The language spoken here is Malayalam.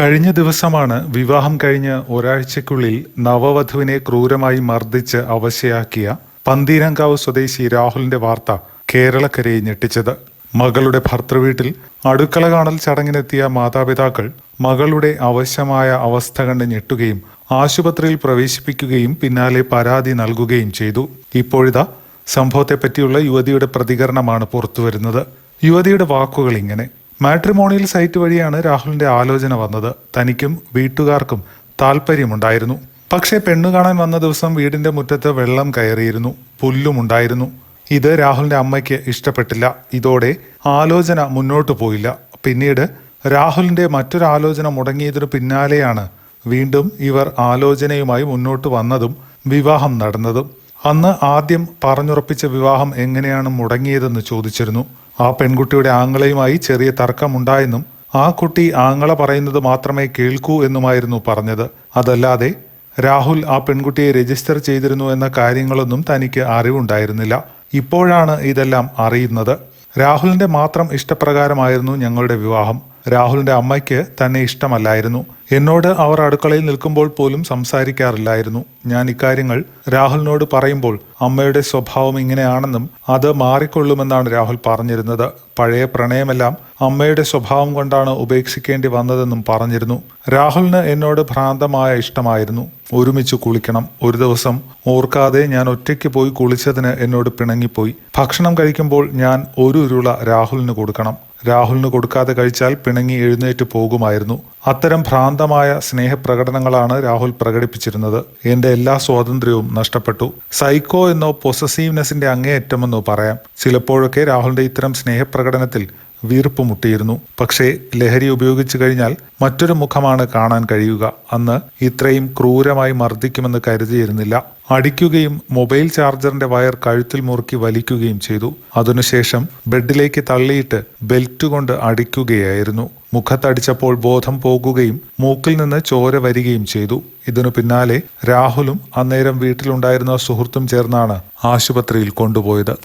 കഴിഞ്ഞ ദിവസമാണ് വിവാഹം കഴിഞ്ഞ് ഒരാഴ്ചക്കുള്ളിൽ നവവധുവിനെ ക്രൂരമായി മർദ്ദിച്ച് അവശയാക്കിയ പന്തീരങ്കാവ് സ്വദേശി രാഹുലിന്റെ വാർത്ത കേരളക്കരയെ ഞെട്ടിച്ചത്. മകളുടെ ഭർത്തൃവീട്ടിൽ അടുക്കള കാണൽ ചടങ്ങിനെത്തിയ മാതാപിതാക്കൾ മകളുടെ അവശമായ അവസ്ഥ കണ്ട് ഞെട്ടുകയും ആശുപത്രിയിൽ പ്രവേശിപ്പിക്കുകയും പിന്നാലെ പരാതി നൽകുകയും ചെയ്തു. ഇപ്പോഴിതാ സംഭവത്തെപ്പറ്റിയുള്ള യുവതിയുടെ പ്രതികരണമാണ് പുറത്തുവരുന്നത്. യുവതിയുടെ വാക്കുകൾ ഇങ്ങനെ. മാട്രിമോണിയൽ സൈറ്റ് വഴിയാണ് രാഹുലിന്റെ ആലോചന വന്നത്. തനിക്കും വീട്ടുകാർക്കും താല്പര്യമുണ്ടായിരുന്നു പക്ഷേ പെണ്ണു കാണാൻ വന്ന ദിവസം വീടിന്റെ മുറ്റത്ത് വെള്ളം കയറിയിരുന്നു. പുല്ലുമുണ്ടായിരുന്നു ഇത് രാഹുലിന്റെ അമ്മയ്ക്ക് ഇഷ്ടപ്പെട്ടില്ല. ഇതോടെ ആലോചന മുന്നോട്ട് പോയില്ല. പിന്നീട് രാഹുലിന്റെ മറ്റൊരു ആലോചന മുടങ്ങിയതിനു പിന്നാലെയാണ് വീണ്ടും ഇവർ ആലോചനയുമായി മുന്നോട്ട് വന്നതും വിവാഹം നടന്നതും. അന്ന് ആദ്യം പറഞ്ഞുറപ്പിച്ച വിവാഹം എങ്ങനെയാണ് മുടങ്ങിയതെന്ന് ചോദിച്ചിരുന്നു. ആ പെൺകുട്ടിയുടെ ആങ്ങളയുമായി ചെറിയ തർക്കമുണ്ടായെന്നും ആ കുട്ടി ആങ്ങള പറയുന്നത് മാത്രമേ കേൾക്കൂ എന്നുമായിരുന്നു പറഞ്ഞത്. അതല്ലാതെ രാഹുൽ ആ പെൺകുട്ടിയെ രജിസ്റ്റർ ചെയ്തിരുന്നു എന്ന കാര്യങ്ങളൊന്നും തനിക്ക് അറിവുണ്ടായിരുന്നില്ല. ഇപ്പോഴാണ് ഇതെല്ലാം അറിയുന്നത്. രാഹുലിന്റെ മാത്രം ഇഷ്ടപ്രകാരമായിരുന്നു ഞങ്ങളുടെ വിവാഹം. രാഹുലിന്റെ അമ്മയ്ക്ക് തന്നെ ഇഷ്ടമല്ലായിരുന്നു. എന്നോട് അവർ അടുക്കളയിൽ നിൽക്കുമ്പോൾ പോലും സംസാരിക്കാറില്ലായിരുന്നു. ഞാൻ ഇക്കാര്യങ്ങൾ രാഹുലിനോട് പറയുമ്പോൾ അമ്മയുടെ സ്വഭാവം ഇങ്ങനെയാണെന്നും അത് മാറിക്കൊള്ളുമെന്നാണ് രാഹുൽ പറഞ്ഞിരുന്നത്. പഴയ പ്രണയമെല്ലാം അമ്മയുടെ സ്വഭാവം കൊണ്ടാണ് ഉപേക്ഷിക്കേണ്ടി വന്നതെന്നും പറഞ്ഞിരുന്നു. രാഹുലിന് എന്നോട് ഭ്രാന്തമായ ഇഷ്ടമായിരുന്നു. ഒരുമിച്ച് കുളിക്കണം. ഒരു ദിവസം ഓർക്കാതെ ഞാൻ ഒറ്റയ്ക്ക് പോയി കുളിച്ചതിന് എന്നോട് പിണങ്ങിപ്പോയി. ഭക്ഷണം കഴിക്കുമ്പോൾ ഞാൻ ഒരു ഉരുള രാഹുലിന് കൊടുക്കണം. രാഹുലിന് കൊടുക്കാതെ കഴിച്ചാൽ പിണങ്ങി എഴുന്നേറ്റ് പോകുമായിരുന്നു. അത്തരം ഭ്രാന്തമായ സ്നേഹപ്രകടനങ്ങളാണ് രാഹുൽ പ്രകടിപ്പിച്ചിരുന്നത്. എന്റെ എല്ലാ സ്വാതന്ത്ര്യവും നഷ്ടപ്പെട്ടു. സൈക്കോ എന്നോ പൊസസീവ്നെസിന്റെ അങ്ങേയറ്റമെന്നോ പറയാം. ചിലപ്പോഴൊക്കെ രാഹുലിന്റെ ഇത്തരം സ്നേഹപ്രകടനത്തിൽ വീർപ്പ് മുട്ടിയിരുന്നു. പക്ഷേ ലഹരി ഉപയോഗിച്ചു കഴിഞ്ഞാൽ മറ്റൊരു മുഖമാണ് കാണാൻ കഴിയുക. അന്ന് ഇത്രയും ക്രൂരമായി മർദ്ദിക്കുമെന്ന് കരുതിയിരുന്നില്ല. അടിക്കുകയും മൊബൈൽ ചാർജറിന്റെ വയർ കഴുത്തിൽ മുറുക്കി വലിക്കുകയും ചെയ്തു. അതിനുശേഷം ബെഡിലേക്ക് തള്ളിയിട്ട് ബെൽറ്റ് കൊണ്ട് അടിക്കുകയായിരുന്നു. മുഖത്തടിച്ചപ്പോൾ ബോധം പോകുകയും മൂക്കിൽ നിന്ന് ചോര വരികയും ചെയ്തു. ഇതിനു പിന്നാലെ രാഹുലും അന്നേരം വീട്ടിലുണ്ടായിരുന്ന സുഹൃത്തും ചേർന്നാണ് ആശുപത്രിയിൽ കൊണ്ടുപോയത്.